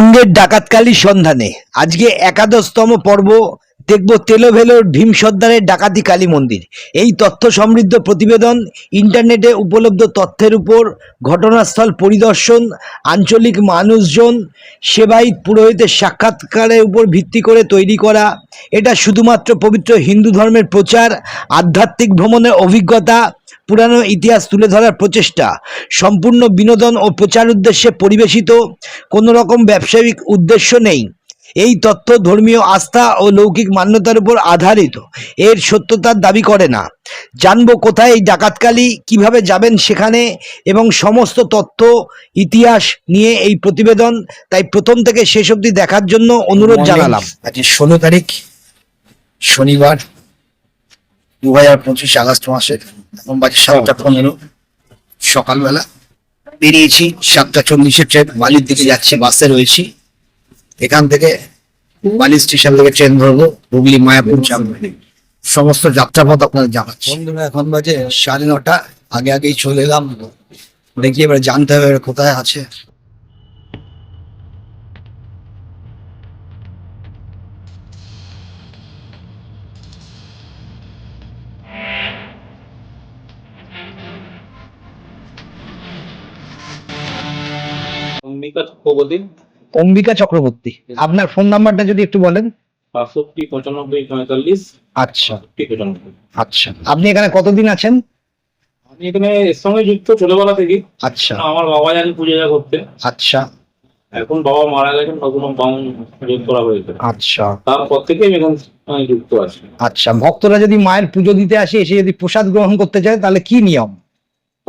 বঙ্গের ডাকাতকালী সন্ধানে। আজকে একাদশতম পর্ব দেখব তেলোভেলোর ভীম সর্দারের ডাকাতি কালী মন্দির। এই তথ্য সমৃদ্ধ প্রতিবেদন ইন্টারনেটে উপলব্ধ তথ্যের উপর ঘটনাস্থল পরিদর্শন, আঞ্চলিক মানুষজন, সেবায়িত পুরোহিতের সাক্ষাৎকারের উপর ভিত্তি করে তৈরি করা। এটা শুধুমাত্র পবিত্র হিন্দু ধর্মের প্রচার, আধ্যাত্মিক ভ্রমণের অভিজ্ঞতা, পুরানো ইতিহাস তুলে ধরার প্রচেষ্টা। সম্পূর্ণ বিনোদন ও প্রচার উদ্দেশ্যে পরিবেশিত কোনো রকম ব্যবসায়িক উদ্দেশ্য নেই। এই তত্ত্ব ধর্মীয় আস্থা ও লৌকিক মান্যতার উপর আধারিত। এর সত্যতার দাবি করে না। জানব কোথায় এই ডাকাতকালী কীভাবে যাবেন সেখানে এবং সমস্ত তথ্য ইতিহাস নিয়ে এই প্রতিবেদন। তাই প্রথম থেকে শেষ অবধি দেখার জন্য অনুরোধ জানালাম। আজকে ষোলো তারিখ শনিবার দু হাজার পঁচিশ আগস্ট মাসের এখন বাজে সাতটা পনেরো সকালবেলা বেরিয়েছি সাতটা চল্লিশের ট্রেন বালির দিকে যাচ্ছি বাসে রয়েছি। এখান থেকে বালি স্টেশন থেকে ট্রেন ধরবো হুগলি মায়াপুর যাব সমস্ত যাত্রাপথ আপনাদের জানাচ্ছি। বন্ধুরা এখন বাজে সাড়ে নটা। আগে আগেই চলে এলাম। দেখি এবার জানতে হবে কোথায় আছে। অম্বিকা চক্রবর্তী অম্বিকা চক্রবর্তী। আপনার ফোন নাম্বারটা যদি একটু বলেন। বাষট্টি পঁচানব্বই পঁয়তাল্লিশ। আচ্ছা। আচ্ছা। আপনি এখানে কতদিন আছেন? আমি এখানে এর সঙ্গে যুক্ত ছোটবেলা থেকে আচ্ছা। আমার বাবা জানি পুজো করতে। আচ্ছা। এখন বাবা মারা গেছেন নতুন বাউন যোগ করা হয়েছে। আচ্ছা। তারপর থেকে আমি এখানে যুক্ত আছি। আচ্ছা। ভক্তরা যদি মায়ের পুজো দিতে আসে এসে যদি প্রসাদ গ্রহণ করতে চায় তাহলে কি নিয়ম?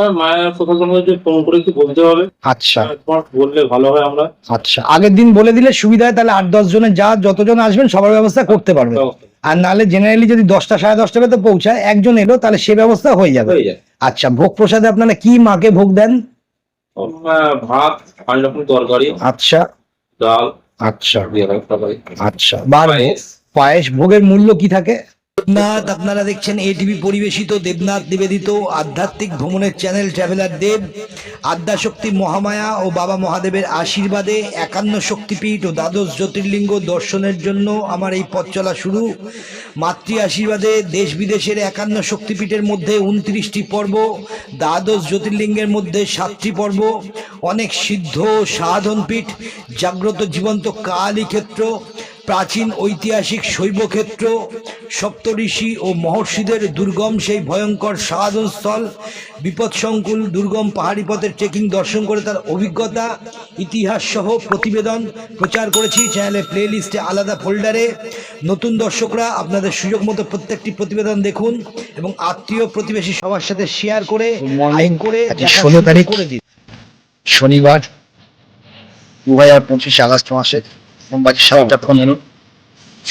আর মায়ের কথা সঙ্গে ফোন করে একটু বলতে হবে। আচ্ছা। তোমার বললে ভালো হয় আমরা। আচ্ছা আগের দিন বলে দিলে সুবিধা হয় তাহলে আট দশ জনের যা যতজন আসবেন সবার ব্যবস্থা করতে পারবে আর নাহলে জেনারেলি যদি দশটা সাড়ে তো পৌঁছায় একজন এলো তাহলে সে ব্যবস্থা হয়ে যাবে। আচ্ছা ভোগ প্রসাদে আপনারা কি মাকে ভোগ দেন? ভাত পাঁচ রকম তরকারি আচ্ছা। ডাল আচ্ছা। আচ্ছা। পায়েস ভোগের মূল্য কি থাকে? দেবনাথ, আপনারা দেখছেন এটিভি পরিবেশিত, দেবনাথ নিবেদিত আধ্যাত্মিক ভ্রমণের চ্যানেল ট্রাভেলার দেব। আদ্যাশক্তি মহামায়া ও বাবা মহাদেবের আশীর্বাদে একান্ন শক্তিপীঠ ও দ্বাদশ জ্যোতির্লিঙ্গ দর্শনের জন্য আমার এই পথ চলা শুরু। মাতৃ আশীর্বাদে দেশ বিদেশের একান্ন শক্তিপীঠের মধ্যে উনত্রিশটি পর্ব, দ্বাদশ জ্যোতির্লিঙ্গের মধ্যে সাতটি পর্ব। অনেক সিদ্ধ সাধনপীঠ, জাগ্রত জীবন্ত কালী ক্ষেত্র প্রাচীন ঐতিহাসিক শৈবক্ষেত্র সপ্তঋষি ও মহর্ষিদের দুর্গম সেই ভয়ঙ্কর সাধনস্থল বিপদসংকুল দুর্গম পাহাড়ি পথের ট্রেকিং দর্শন করে তার অভিজ্ঞতা ইতিহাস সহ প্রতিবেদন প্রচার করেছি। চ্যানেলে প্লে লিস্টে আলাদা ফোল্ডারে নতুন দর্শকরা আপনাদের সুযোগ মতো প্রত্যেকটি প্রতিবেদন দেখুন এবং আত্মীয় প্রতিবেশী সবার সাথে শেয়ার করে লাইক করে 16 তারিখ। করে দিন। শনিবার দু হাজার পঁচিশ আগস্ট মাসের এখন বাজে সাতটা পনেরো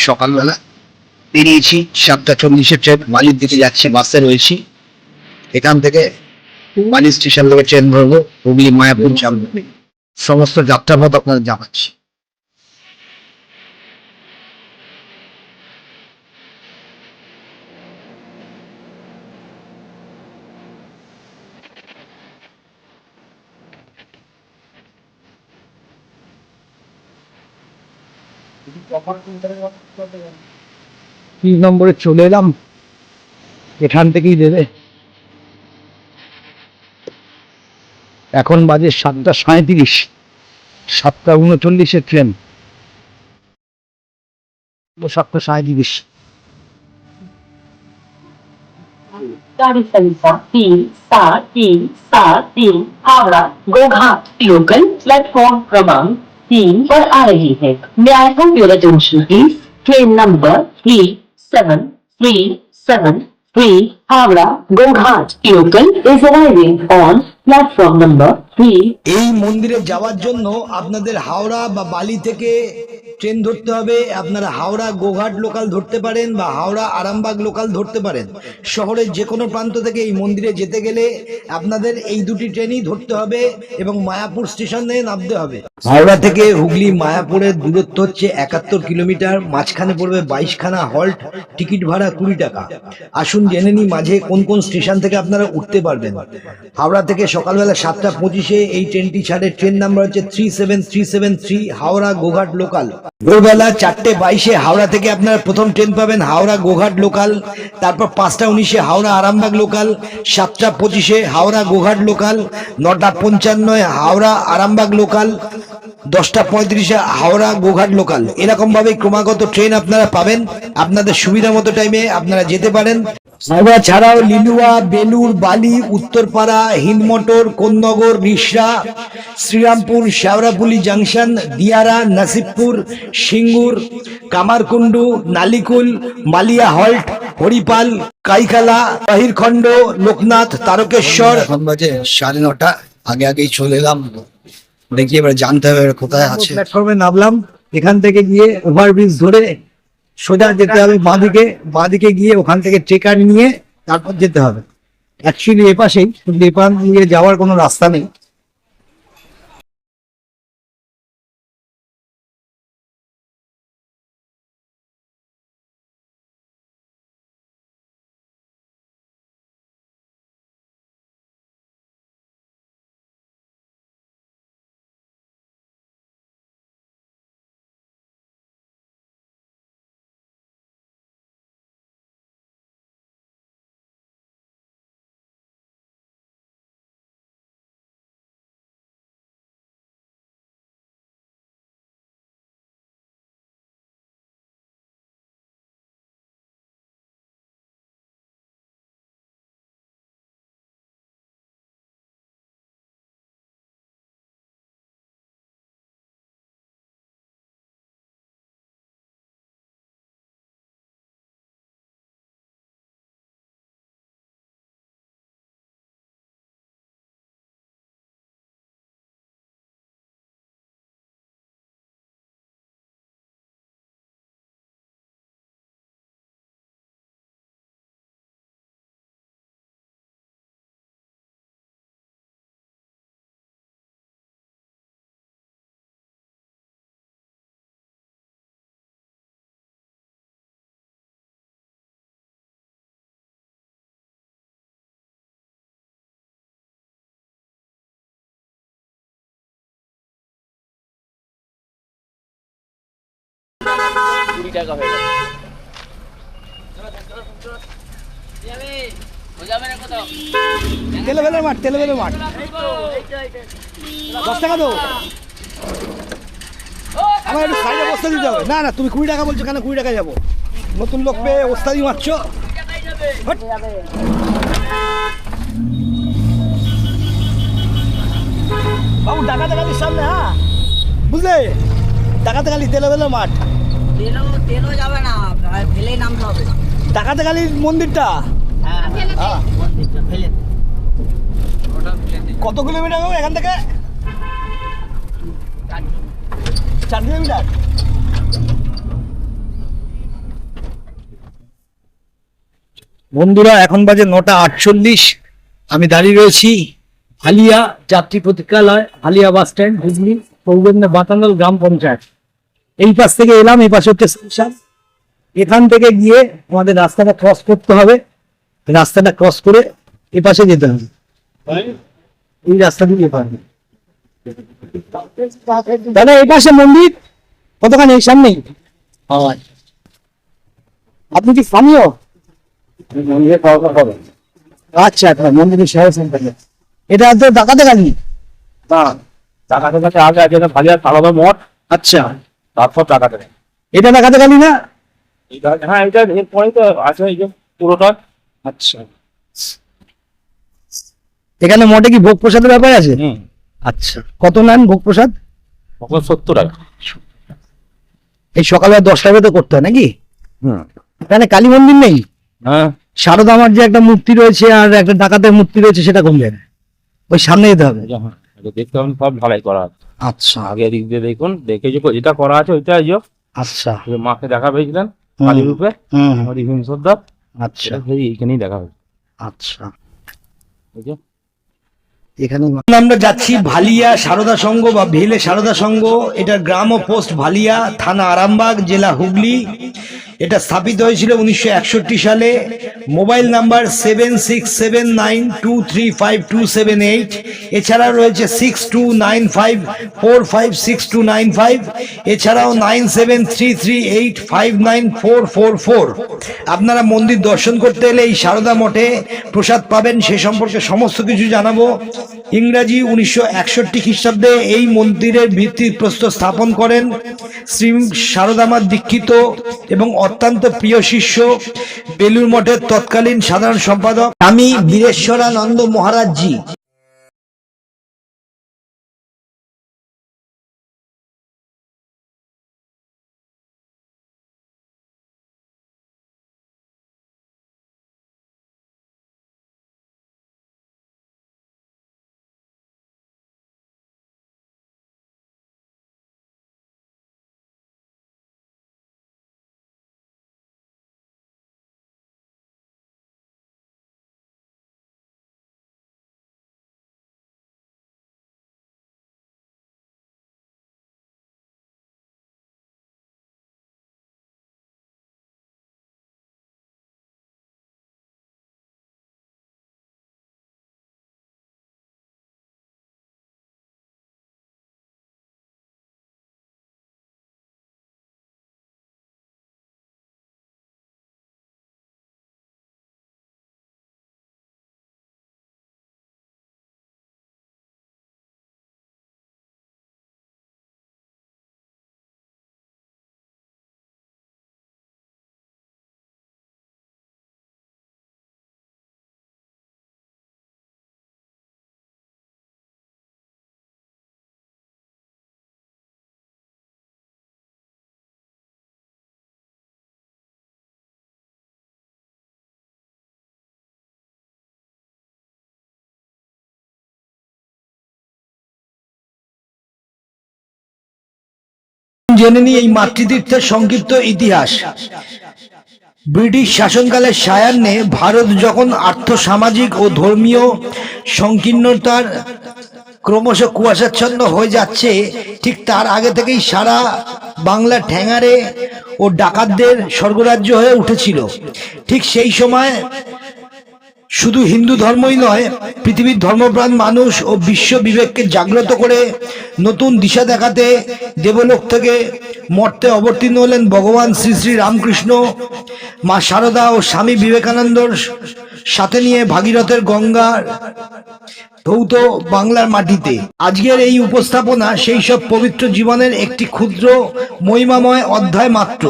সকালবেলা বেরিয়েছি, সাতটা চল্লিশে ট্রেন মালির দিকে যাচ্ছি, বাসে রয়েছি। এখান থেকে মালি স্টেশন থেকে ট্রেন ধরবো, হুগলি, মায়াপুর চাল সমস্ত যাত্রাপথ আপনাদের জানাচ্ছি তিন নম্বরে চলে এলাম এখান থেকেই দেবে এখন বাজে সাতটা সাঁত্রিশ সাতটা উনচল্লিশের ট্রেন সাতটা সাঁত্রিশ गाड़ी संख्या तीन सात तीन सात तीन हावड़ा गोघाट लोकल प्लेटफॉर्म क्रमांक तीन पर आ रही है। मैं I hope your attention is train number three seven three seven three Howrah, Goghat. Local is arriving on platform number এই মন্দিরে যাওয়ার জন্য আপনাদের হাওড়া বা বালি থেকে ট্রেন ধরতে হবে। আপনারা হাওড়া, গোঘাট লোকাল ধরতে পারেন বা হাওড়া, আরামবাগ লোকাল ধরতে পারেন। শহরের যে কোনো প্রান্ত থেকে এই মন্দিরে যেতে গেলে আপনাদের এই দুটি ট্রেনই ধরতে হবে এবং মায়াপুর স্টেশনে নামতে হবে। হাওড়া থেকে হুগলি, মায়াপুরের দূরত্ব হচ্ছে একাত্তর কিলোমিটার, মাঝখানে পড়বে বাইশখানা হল্ট, টিকিট ভাড়া কুড়ি টাকা। আসুন জেনে নিই মাঝে কোন কোন স্টেশন থেকে আপনারা উঠতে পারবেন। হাওড়া থেকে সকালবেলা সাতটা পঁচিশে এই ট্রেনটি ছাড়ে। ট্রেন নাম্বার হচ্ছে three seven three seven three Howrah Goghat local ভোরবেলা চারটে বাইশে হাওড়া থেকে আপনারা প্রথম ট্রেন পাবেন হাওড়া গোঘাট লোকাল তারপর পাঁচটা উনিশে হাওড়া আরামবাগ লোকাল সাতটা পঁচিশে হাওড়া গোঘাট লোকাল নটা পঞ্চান্নয় হাওড়া আরামবাগ লোকাল দশটা পঁয়ত্রিশে হাওড়া গোঘাট লোকাল এরকম ভাবে ক্রমাগত ট্রেন আপনারা পাবেন। আপনাদের সুবিধা মতো টাইমে আপনারা যেতে পারেন। হাওড়া ছাড়াও লিলুয়া বেলুর বালি উত্তরপাড়া হিন্দমোটর কোন্নগর রিসরা শ্রীরামপুর শেওড়াপুলি জাংশন দিয়ারা নাসিবপুর সিঙ্গুর কামারকুন্ডু নালিকুল মালিয়া হল্ট হরিপাল কাইখালা বাহিরখণ্ড লোকনাথ তারকেশ্বর। এখন বাজে সাড়ে নটা। আগে আগেই চলে এলাম। দেখি এবার জানতে হবে এবার কোথায় আছে। প্ল্যাটফর্মে নামলাম। এখান থেকে গিয়ে ওভারব্রিজ ধরে সোজা যেতে হবে বাঁদিকে বাঁদিকে গিয়ে ওখান থেকে ট্রেকার নিয়ে তারপর যেতে হবে। অ্যাকচুয়ালি এপাশেই কিন্তু এপান দিয়ে যাওয়ার কোনো রাস্তা নেই। তেলেবেলের মাঠ তেলেবেলের মাঠ দশ টাকা দেবো আমার একটু সাইডে বস্তা দিতে হবে। না না, তুমি কুড়ি টাকা বলছো কেন? কুড়ি টাকা যাব। নতুন লোক পেয়ে ওস্তাদি মারছো। বাবু, ডাকাতে গালির সামনে হ্যাঁ? বুঝলে? ডাকাতে গালি তেলেবেলের মাঠ তেলও তেলও যাবে না ফেলেই নামতে হবে। ডাকাতে গালির মন্দিরটা? হ্যাঁ হ্যাঁ। মন্দিরটা ফেলে কত কিলোমিটার হবে এখান থেকে? চার কিলোমিটার? বন্ধুরা এখন বাজে নটা আটচল্লিশ। আমি দাঁড়িয়ে রয়েছি হালিয়া যাত্রী প্রতীক্ষালয় হালিয়া বাস স্ট্যান্ড হুগলি সৌগন্যা বাতানল গ্রাম পঞ্চায়েত। এই পাশ থেকে এলাম এই পাশে হচ্ছে স্টেশন এখান থেকে গিয়ে আমাদের রাস্তাটা ক্রস করতে হবে। রাস্তাটা ক্রস করে এ পাশে যেতে হবে। এই রাস্তা দিয়ে পারবে দাদা এই পাশে মন্দির? কতখানি? এই সামনেই? আপনি কি স্থানীয়? আচ্ছা আচ্ছা মন্দিরের সেবা সেন্টারে। এটা তো ডাকাতে গাড়ি? টাকাতে কাছে আগে আগে ভালো আলাদা মঠ আচ্ছা। তারপর টাকাতে এটা ডাকাতে গাড়ি না? হ্যাঁ এটা এরপরেই তো আছে এই যে পুরোটা। আচ্ছা। এখানে মঠে কি ভোগ প্রসাদের ব্যাপার আছে? আচ্ছা। কত নেন ভোগ প্রসাদ সত্তর টাকা। এই সকালবেলা দশটা বেতে করতে হয় নাকি? হুম। এখানে কালী মন্দির নেই? হ্যাঁ। শারদা আমার যে একটা মূর্তি রয়েছে আর একটা ডাকাতের মূর্তি রয়েছে সেটা কোন জায়গায়? ওই সামনে যেতে হবে। দেখতে হবে সব ঢালাই করা। আচ্ছা। আগে দিক দিয়ে দেখুন দেখে যে যেটা করা আছে ওইটা এই আচ্ছা। মাকে দেখা পেয়েছিলেন। কালী রূপে। আমাদের হিম সর্দার আচ্ছা। এইখানেই দেখা হয়েছে। আচ্ছা। ঠিক এখানে আমরা যাচ্ছি ভালিয়া সারদা সংঘ বা ভেলে সারদা সংঘ। এটা গ্রাম ও পোস্ট ভালিয়া, থানা আরামবাগ, জেলা হুগলি। এটা স্থাপিত হয়েছিল উনিশশো একষট্টি সালে। Mobile number seven six seven nine two three five two seven eight. এছাড়া রয়েছে six two nine five four five six two nine five. এছাড়াও nine seven three three eight five nine four four four. আপনারা মন্দির দর্শন করতে এলে এই সারদা মঠে প্রসাদ পাবেন। সে সম্পর্কে সমস্ত কিছু জানাব। ইংরাজি উনিশশো একষট্টি খ্রিস্টাব্দে এই মন্দিরের ভিত্তিপ্রস্তর স্থাপন করেন শ্রী সারদামা দীক্ষিত এবং অত্যন্ত প্রিয় শিষ্য বেলুর মঠের তৎকালীন সাধারণ সম্পাদক আমি বীরেশ্বরানন্দ মহারাজজি। জেনে নিই এই মাতৃতীর্থের সংক্ষিপ্ত ইতিহাস। ব্রিটিশ শাসনকালের সায়ান্নে ভারত যখন আর্থ সামাজিক ও ধর্মীয় সংকীর্ণতার ক্রমশ কুয়াশাচ্ছন্ন হয়ে যাচ্ছে, ঠিক তার আগে থেকেই সারা বাংলা ঠ্যাঙারে ও ডাকাতদের স্বর্গরাজ্য হয়ে উঠেছিল। ঠিক সেই সময় শুধু হিন্দু ধর্মই নয়, পৃথিবীর ধর্মপ্রাণ মানুষ ও বিশ্ব বিবেককে জাগ্রত করে নতুন দিশা দেখাতে দেবলোক থেকে মর্তে অবতীর্ণ হলেন ভগবান শ্রী শ্রী রামকৃষ্ণ। মা শারদা ও স্বামী বিবেকানন্দর সাথে নিয়ে ভাগীরথের গঙ্গার ধৌত বাংলার মাটিতে। আজকের এই উপস্থাপনা সেই সব পবিত্র জীবনের একটি ক্ষুদ্র, মহিমাময় অধ্যায় মাত্র,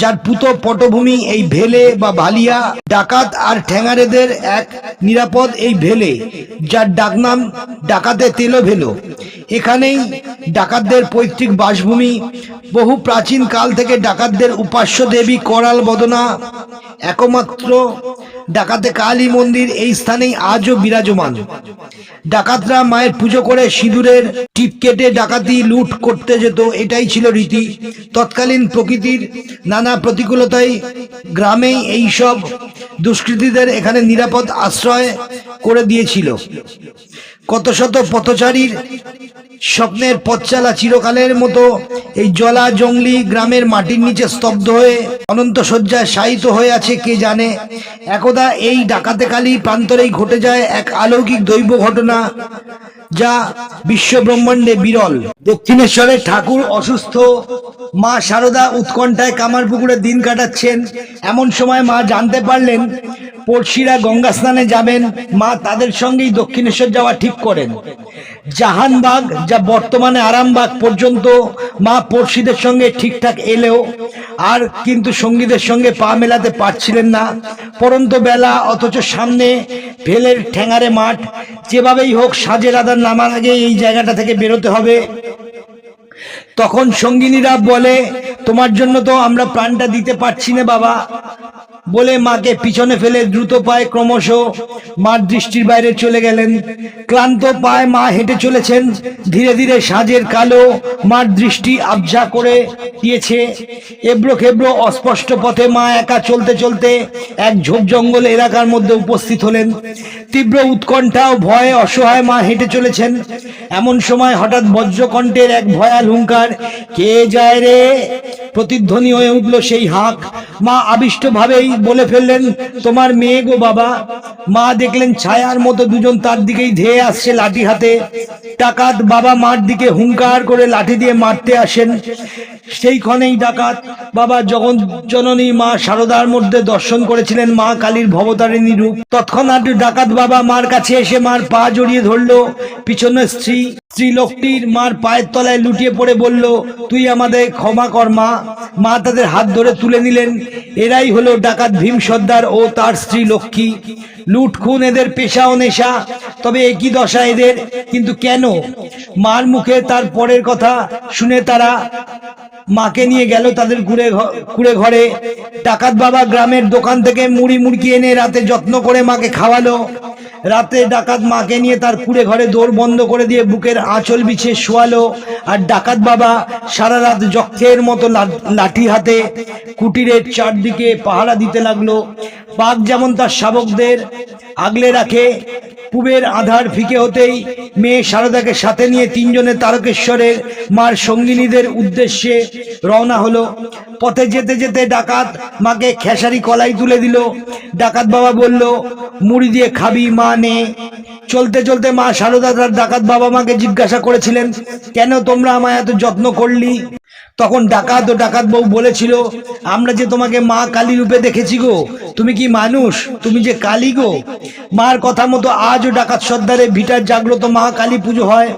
যার পুত পটভূমি এই ভেলে বা ভালিয়া, ডাকাত আর ঠ্যাঙারেদের এক নিরাপদ এই ভেলে, যার ডাকনাম ডাকাতে তেলো ভেলো। এখানেই ডাকাতদের পৈতৃক বাসভূমি, বহু প্রাচীন কাল থেকে ডাকাতদের উপাস্য দেবী করাল বদনা, একমাত্র ডাকাতে কালী মন্দির এই স্থানেই আজও বিরাজমান। ডাকাতরা মায়ের পুজো করে সিঁদুরের টিপ কেটে ডাকাতি লুট করতে যেত, এটাই ছিল রীতি। তৎকালীন প্রকৃতির নানা প্রতিকূলতায় গ্রামেই এই সব দুষ্কৃতীদের এখানে নিরাপদ আশ্রয় করে দিয়েছিল। কত শত পথচারীর স্বপ্নের পথচালা চিরকালের মতো এই জলা জঙ্গলি গ্রামের মাটির নিচে স্তব্ধ হয়ে অনন্ত শয্যায় শায়িত হয়ে আছে কে জানে। একদা এই ডাকাতে কালী প্রান্তরেই ঘটে যায় এক অলৌকিক দৈব ঘটনা যা বিশ্ব ব্রহ্মাণ্ডে বিরল। দক্ষিণেশ্বরের ঠাকুর অসুস্থ, মা শারদা উৎকণ্ঠায় কামারপুকুরে দিন কাটাচ্ছেন। এমন সময় মা জানতে পারলেন, পড়শিরা গঙ্গা স্নানে যাবেন। মা তাদের সঙ্গেই দক্ষিণেশ্বর যাওয়া ঠিক করেন। জাহানবাগ যা বর্তমানে আরামবাগ পর্যন্ত মা পড়শিদের সঙ্গে ঠিকঠাক এলেও আর কিন্তু সঙ্গীদের সঙ্গে পা মেলাতে পারছিলেন না। পরন্ত বেলা অথচ সামনে ভেলের ঠ্যাঙারে মাঠ। যেভাবেই হোক সাজের আদার নামার আগে এই জায়গাটা থেকে বেরোতে হবে। তখন সঙ্গিনীরা বলে, তোমার জন্য তো আমরা প্রাণটা দিতে পারছি না বাবা। বলে মাকে পিছনে ফেলে দ্রুত পায়ে ক্রমশ মার দৃষ্টির বাইরে চলে গেলেন। ক্লান্ত পায়ে মা হেঁটে চলেছেন। ধীরে ধীরে সাজের কালো মার দৃষ্টি আবঝা করে দিয়েছে। এবড়ো খেবড়ো অস্পষ্ট পথে মা একা চলতে চলতে এক ঝোপ জঙ্গল এলাকার মধ্যে উপস্থিত হলেন। তীব্র উৎকণ্ঠা ও ভয়ে অসহায় মা হেঁটে চলেছেন। এমন সময় হঠাৎ বজ্রকণ্ঠের এক ভয়াল হুঙ্কার, কে যায় রে? প্রতিধ্বনি হয়ে উঠল সেই হাঁক। মা আবিষ্ট ভাবেই বলে ফেললেন, তোমার মেয়ে গো বাবা, মা দেখলেন ছায়ার মতো দুজন তার দিকেই ধেয়ে আসছে লাঠি হাতে। ডাকাত বাবা মার দিকে হুঙ্কার করে লাঠি দিয়ে মারতে আসেন। সেই ক্ষণেই ডাকাত বাবা জগৎ জননী মা শারদার মধ্যে দর্শন করেছিলেন মা কালীর ভবতারিণী রূপ। তৎক্ষণাৎ ডাকাত বাবা মার কাছে এসে মার পা জড়িয়ে ধরলো। পিছনে স্ত্রী স্ত্রী লোকটির মার পায়ের তলায় লুটিয়ে পড়ে বলল, তুই আমাদের ক্ষমা কর, মা। মা তাদের হাত ধরে তুলে নিলেন। এরাই হলো ডাকাত ভীম সর্দার ও তার স্ত্রী লক্ষ্মী। লুট, খুন এদের পেশা ও নেশা। তবে একই দশা এদের, কিন্তু কেন? মার মুখে তার পরের কথা শুনে তারা মাকে নিয়ে গেল তাদের কুড়ে ঘ- কুড়ে ঘরে। ডাকাত বাবা গ্রামের দোকান থেকে মুড়ি মুড়কি এনে রাতে যত্ন করে মাকে খাওয়ালো। রাতে ডাকাত মাকে নিয়ে তার কুড়ে ঘরে দৌড় বন্ধ করে দিয়ে বুকের আঁচল বিছিয়ে শোয়ালো। আর ডাকাত বাবা সারা রাত যক্ষের মতো লাঠি হাতে কুটিরের চারদিকে পাহারা দিতে লাগল। বাঘ যেমন তার শাবকদের আগলে রাখে, পুবের আধার ফিকে হতেই মেয়ে শারদাকে সাথে নিয়ে তিনজনে তারকেশ্বরের মার সঙ্গিনীদের উদ্দেশ্যে রওনা হলো। পথে যেতে যেতে ডাকাত মাকে খেসারি কলাই তুলে দিল। ডাকাত বাবা বলল, মুড়ি দিয়ে খাবি মা নে। চলতে চলতে মা সারদাদার তার ডাকাত বাবা মাকে জিজ্ঞাসা করেছিলেন, কেন তোমরা আমায় এত যত্ন করলি? তখন ডাকাত ও ডাকাত বউ বলেছিল, আমরা যে তোমাকে মা কালী রূপে দেখেছি গো, তুমি কি মানুষ? তুমি যে কালী গো? মার কথা মতো আজও ডাকাত সর্দারে ভিটার জাগ্রত মা কালী পুজো হয়।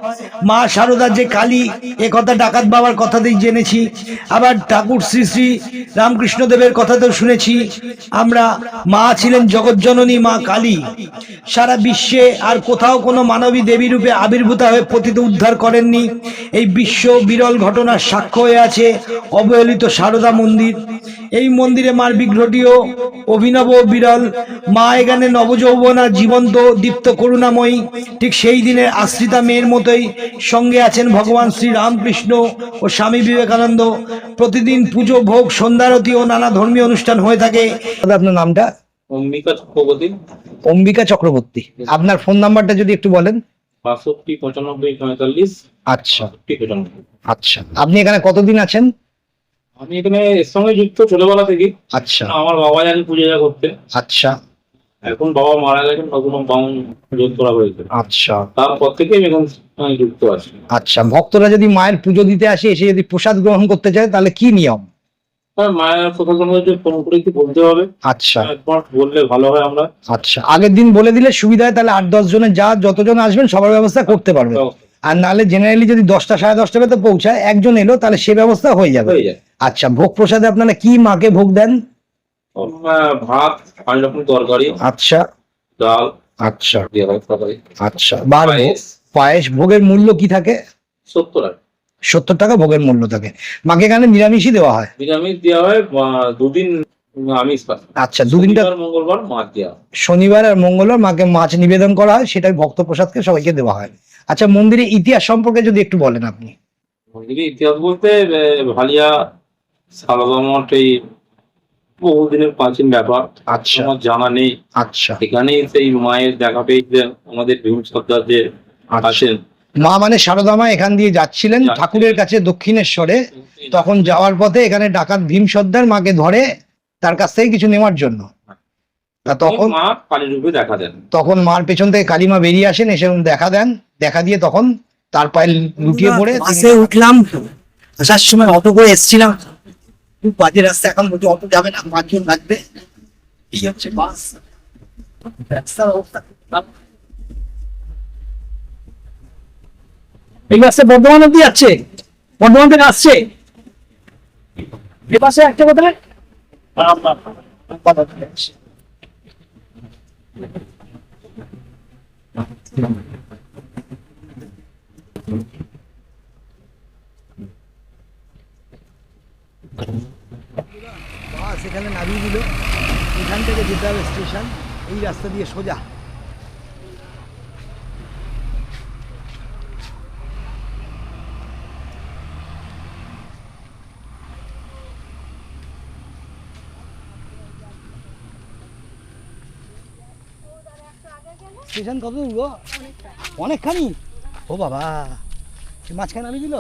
মা শারদার যে কালী, এ কথা ডাকাত বাবার কথাতেই জেনেছি। আবার ঠাকুর শ্রী শ্রী রামকৃষ্ণ দেবের কথাতেও শুনেছি। আমরা মা ছিলেন জগৎজননী মা কালী। সারা বিশ্বে আর কোথাও কোনো মানবী দেবী রূপে আবির্ভূতা হয়ে পতিত উদ্ধার করেননি। এই বিশ্ব বিরল ঘটনার সাক্ষ্য হয়ে আছে অবহেলিত সারদা মন্দির। এই মন্দিরে মার বিগ্রহটিও অভিনব বিরল। মা এখানে নবযৌবনা জীবন্ত দীপ্ত করুণাময়ী। ঠিক সেই দিনের আশ্রিতা মেয়ের মতোই সঙ্গে আছেন ভগবান শ্রী রামকৃষ্ণ ও স্বামী বিবেকানন্দ। প্রতিদিন পুজো ভোগ সন্ধ্যারতি ও নানা ধর্মীয় অনুষ্ঠান হয়ে থাকে। আপনার নামটা? অম্বিকা চক্রবর্তী। অম্বিকা চক্রবর্তী। আপনার ফোন নাম্বারটা যদি একটু বলেন। বাষট্টি পঁচানব্বই পঁয়তাল্লিশ। আচ্ছা। পঁচানব্বই। আচ্ছা। আপনি এখানে কতদিন আছেন? আমি এখানে এর সঙ্গে যুক্ত ছোটবেলা থেকে আচ্ছা। আমার বাবা জানি পূজা করতে। আচ্ছা। এখন বাবা মারা গেছেন তখন বাউন যোগ করা হয়েছে। আচ্ছা। তারপর থেকে আমি এখন যুক্ত আছি। আচ্ছা ভক্তরা যদি মায়ের পুজো দিতে আসে এসে যদি প্রসাদ গ্রহণ করতে চায় তাহলে কি নিয়ম? হ্যাঁ মায়ের ফোন করে কি বলতে হবে। আচ্ছা। একবার বললে ভালো হয় আমরা। আচ্ছা। আগের দিন বলে দিলে সুবিধা হয় তাহলে আট দশ জনের যা যতজন আসবেন সবার ব্যবস্থা করতে পারবে আর নাহলে জেনারেলি যদি দশটা সাড়ে দশটা তো পৌঁছায় একজন এলো তাহলে সে ব্যবস্থা হয়ে যাবে। আচ্ছা ভোগ প্রসাদে আপনারা কি মাকে ভোগ দেন? ভাত পাঁচ রকম তরকারি আচ্ছা। ডাল আচ্ছা। আচ্ছা বার পায়েস। পায়েস ভোগের মূল্য কি থাকে? সত্তর টাকা। সত্তর টাকা ভোগের মূল্য থাকে। মাকে এখানে নিরামিষই দেওয়া হয়? নিরামিষ দেওয়া হয় দুদিন আমিষ আচ্ছা দুদিনটা মঙ্গলবার মাছ দেওয়া শনিবার আর মঙ্গলবার মাকে মাছ নিবেদন করা হয় সেটাই ভক্ত প্রসাদকে সবাইকে দেওয়া হয়। আচ্ছা মন্দিরের ইতিহাস সম্পর্কে যদি একটু বলেন আপনি। মন্দিরের ইতিহাস বলতে ভালিয়া সারদা মঠ এই বহুদিনের প্রাচীন ব্যাপার। আচ্ছা। আমার জানা নেই। আচ্ছা। এখানে সেই মায়ের দেখা পেয়েছে আমাদের ভীম সর্দার যে আচ্ছা। আছেন। মা মানে সারদা মা এখান দিয়ে যাচ্ছিলেন। ঠাকুরের কাছে দক্ষিণেশ্বরে। তখন যাওয়ার পথে এখানে ডাকাত ভীম সর্দার মাকে ধরে তার কাছ থেকে কিছু নেওয়ার জন্য। তখন মা কালী রূপে দেখা দেন। তখন মার পেছন থেকে কালিমা বেরিয়ে আসেন এসে দেখা দেন। দেখা দিয়ে তখন তার পায়ে লুটিয়ে পড়ে বাসে উঠলাম। আসার সময় অটো করে এসেছিলাম। খুব বাজে রাস্তা। এখন বলছি অটো যাবে না পাঁচজন লাগবে। এই হচ্ছে বাস। রাস্তার অবস্থা এই বাসে বর্ধমান অব্দি যাচ্ছে। বর্ধমান থেকে আসছে। এ পাশে একটা কোথায় বাস এখানে নামিয়ে দিল। এখান থেকে যেতে হবে স্টেশন। এই রাস্তা দিয়ে সোজা। স্টেশন কত দূর অনেকখানি? ও বাবা মাঝখানে নামিয়ে দিল?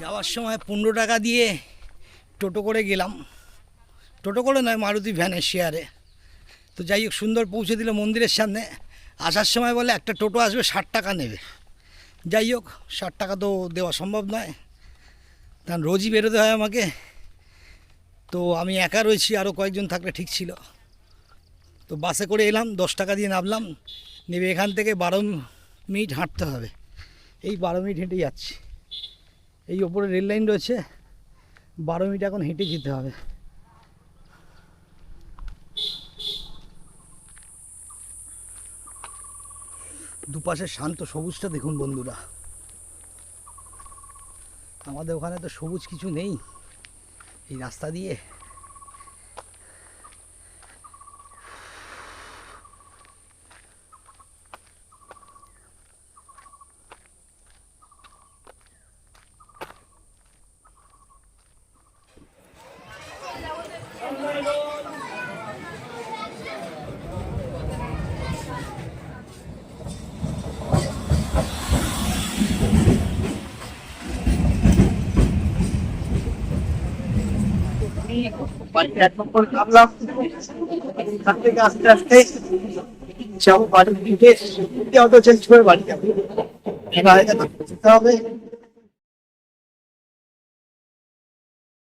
যাওয়ার সময় পনেরো টাকা দিয়ে টোটো করে গেলাম। টোটো করে নয়, মারুতি ভ্যানের শেয়ারে। তো যাই হোক, সুন্দর পৌঁছে দিল মন্দিরের সামনে। আসার সময় বলে একটা টোটো আসবে, ষাট টাকা নেবে। যাই হোক, ষাট টাকা তো দেওয়া সম্ভব নয়। কারণ রোজই বেরোতে হয় আমাকে। তো আমি একা রয়েছি আরও কয়েকজন থাকলে ঠিক ছিল। তো বাসে করে এলাম, দশ টাকা দিয়ে নামলাম। নেবে এখান থেকে বারো মিনিট হাঁটতে হবে। এই বারো মিনিট হেঁটে যাচ্ছি। এই ওপরে রেল লাইন রয়েছে। বারো মিনিট এখন হেঁটে যেতে হবে। দুপাশে শান্ত সবুজটা দেখুন বন্ধুরা। আমাদের ওখানে তো সবুজ কিছু নেই। এই রাস্তা দিয়ে বাড়িতে এক নম্বর নামলাম থেকে আস্তে আস্তে যাব বাড়ির দিকে অটো চেঞ্জ করে বাড়ি যাব হবে